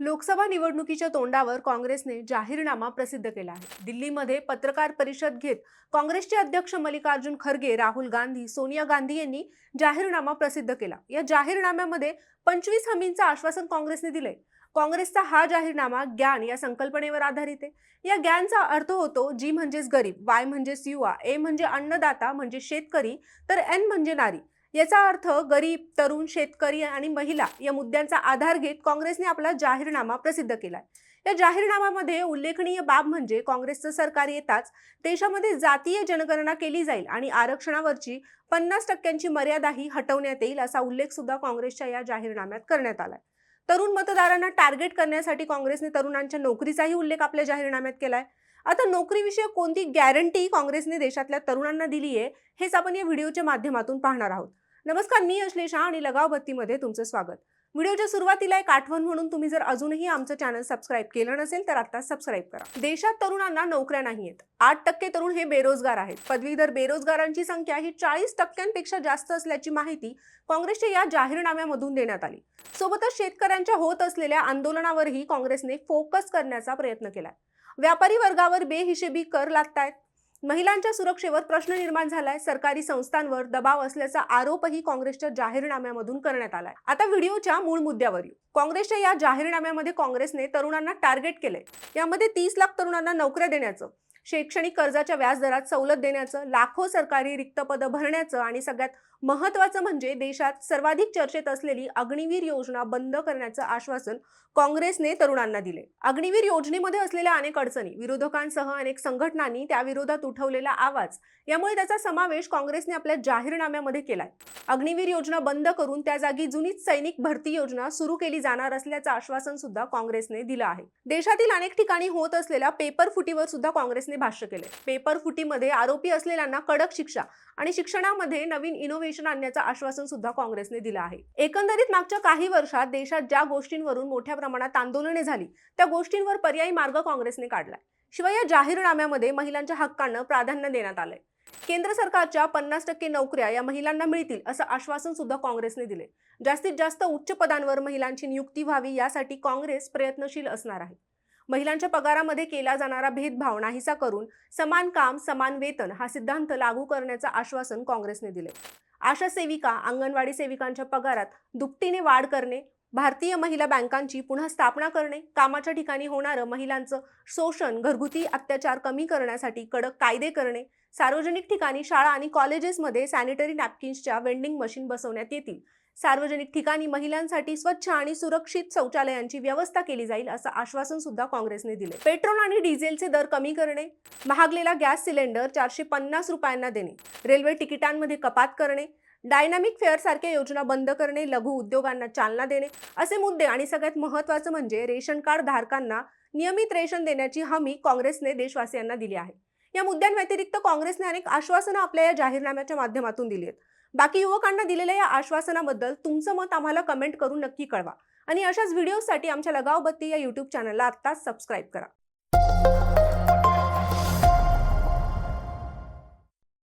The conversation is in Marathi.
लोकसभा निवडणुकीच्या तोंडावर काँग्रेसने जाहीरनामा प्रसिद्ध केला आहे. दिल्लीमध्ये पत्रकार परिषद घेत काँग्रेसचे अध्यक्ष मल्लिकार्जुन खरगे राहुल गांधी सोनिया गांधी यांनी जाहीरनामा प्रसिद्ध केला. या जाहीरनाम्यामध्ये पंचवीस हमींचं आश्वासन काँग्रेसने दिलंय. काँग्रेसचा हा जाहीरनामा ज्ञान या संकल्पनेवर आधारित आहे. या ज्ञानचा अर्थ होतो जी म्हणजेच गरीब वाय म्हणजेच युवा ए म्हणजे अन्नदाता म्हणजे शेतकरी तर एन म्हणजे नारी. याचा अर्थ गरीब तरुण शेतकरी आणि महिला या मुद्द्यांचा आधार घेत काँग्रेसने आपला जाहीरनामा प्रसिद्ध केलाय. या जाहीरनाम्यामध्ये उल्लेखनीय बाब म्हणजे काँग्रेसचं सरकार येताच देशामध्ये जातीय जनगणना केली जाईल आणि आरक्षणावरची पन्नास टक्क्यांची मर्यादाही हटवण्यात येईल असा उल्लेख सुद्धा काँग्रेसच्या या जाहीरनाम्यात करण्यात आलाय. तरुण मतदारांना टार्गेट करण्यासाठी काँग्रेसने तरुणांच्या नोकरीचाही उल्लेख आपल्या जाहीरनाम्यात केलाय. आता नोकरीविषयक कोणती गॅरंटी काँग्रेसने देशातल्या तरुणांना दिली आहे हेच आपण या व्हिडिओच्या माध्यमातून पाहणार आहोत. नमस्कार मी अश्लेषा आणि लगाव बत्तीमध्ये तुमचं स्वागत. व्हिडिओच्या सुरुवातीला एक आठवण म्हणून तुम्ही जर अजूनही आमचं चॅनल सबस्क्राईब केलं नसेल तर आता सबस्क्राईब करा. देशात तरुणांना नोकऱ्या नाही आहेत आठ टक्के तरुण हे बेरोजगार आहेत. पदवीधर बेरोजगारांची संख्या ही चाळीस टक्क्यांपेक्षा जास्त असल्याची माहिती काँग्रेसच्या या जाहीरनाम्यामधून देण्यात आली. सोबतच शेतकऱ्यांच्या होत असलेल्या आंदोलनावरही काँग्रेसने फोकस करण्याचा प्रयत्न केलाय. व्यापारी वर्गावर बेहिशेबी कर लागतायत. महिलांच्या सुरक्षेवर प्रश्न निर्माण झालाय. सरकारी संस्थांवर दबाव असल्याचा आरोपही काँग्रेसच्या जाहीरनाम्यामधून करण्यात आलाय. आता व्हिडिओच्या मूळ मुद्द्यावर येऊ. काँग्रेसच्या या जाहीरनाम्यामध्ये काँग्रेसने तरुणांना टार्गेट केलंय. यामध्ये तीस लाख तरुणांना नोकऱ्या देण्याचं शैक्षणिक कर्जाच्या व्याजदरात सवलत देण्याचं लाखो सरकारी रिक्त पदं भरण्याचं आणि सगळ्यात महत्वाचं म्हणजे देशात सर्वाधिक चर्चेत असलेली अग्निवीर योजना बंद करण्याचं आश्वासन काँग्रेसने तरुणांना दिले. अग्निवीर योजनेमध्ये असलेल्या अनेक अडचणी विरोधकांसह अनेक संघटनांनी त्याविरोधात उठवलेला आवाज यामुळे त्याचा समावेश काँग्रेसने आपल्या जाहीरनाम्यामध्ये केलाय. अग्निवीर योजना बंद करून त्या जागी जुनीच सैनिक भरती योजना सुरू केली जाणार असल्याचं आश्वासन सुद्धा काँग्रेसने दिलं आहे. देशातील अनेक ठिकाणी होत असलेल्या पेपर फुटीवर सुद्धा काँग्रेसने भाष्य केले पेपर फुटीमध्ये आरोपी असलेल्यांना कडक शिक्षा आणि शिक्षणामध्ये नवीन इनोव्हेशन आणण्याचं आश्वासन सुद्धा काँग्रेसने दिलं आहे. एकंदरीत मागच्या काही वर्षात देशात ज्या गोष्टींवरून मोठ्या प्रमाणात आंदोलने झाली त्या गोष्टींवर पर्यायी मार्ग काँग्रेसने काढलाय. शिवाय या जाहीरनाम्यामध्ये महिलांच्या हक्कांना प्राधान्य देण्यात आलंय. केंद्र सरकारच्या पन्नास टक्के नोकऱ्या या महिलांना मिळतील असं आश्वासन सुद्धा काँग्रेसने दिले जास्तीत जास्त उच्च पदांवर महिलांची नियुक्ती व्हावी यासाठी काँग्रेस प्रयत्नशील असणार आहे. महिलांच्या पगारामध्ये केला जाणारा भेदभाव नाहीसा करून समान काम समान वेतन हा सिद्धांत लागू करण्याचं आश्वासन काँग्रेसने दिले आशा सेविका अंगणवाडी सेविकांच्या पगारात दुपटीने वाढ करणे भारतीय महिला बँकांची पुन्हा स्थापना करणे कामाच्या ठिकाणी होणारं महिलांचं शोषण घरगुती अत्याचार कमी करण्यासाठी कडक कायदे करणे सार्वजनिक ठिकाणी शाळा आणि कॉलेजेसमध्ये सॅनिटरी नॅपकिन्सच्या वेंडिंग मशीन बसवण्यात येतील. सार्वजनिक ठिकाणी महिलांसाठी स्वच्छ आणि सुरक्षित शौचालयांची व्यवस्था केली जाईल असं आश्वासन सुद्धा काँग्रेसने दिले. पेट्रोल आणि डिझेलचे दर कमी करणे महागलेला गॅस सिलेंडर चारशे पन्नास रुपयांना देणे रेल्वे तिकिटांमध्ये कपात करणे डायनामिक फेअर सारख्या योजना बंद करणे लघु उद्योगांना चालना देणे असे मुद्दे आणि सगळ्यात महत्त्वाचं म्हणजे रेशन कार्ड धारकांना नियमित रेशन देण्याची हमी काँग्रेसने देशवासियांना दिली आहे. या मुद्द्यांव्यतिरिक्त काँग्रेसने अनेक आश्वासनं आपल्या या जाहीरनाम्याच्या माध्यमातून दिली आहेत. बाकी युवकांना दिलेल्या या आश्वासनाबद्दल तुमचं मत आम्हाला कमेंट करून नक्की कळवा. आणि अशाच व्हिडिओसाठी आमच्या लगाव बत्ती या युट्यूब चॅनलला आत्ताच सबस्क्राईब करा.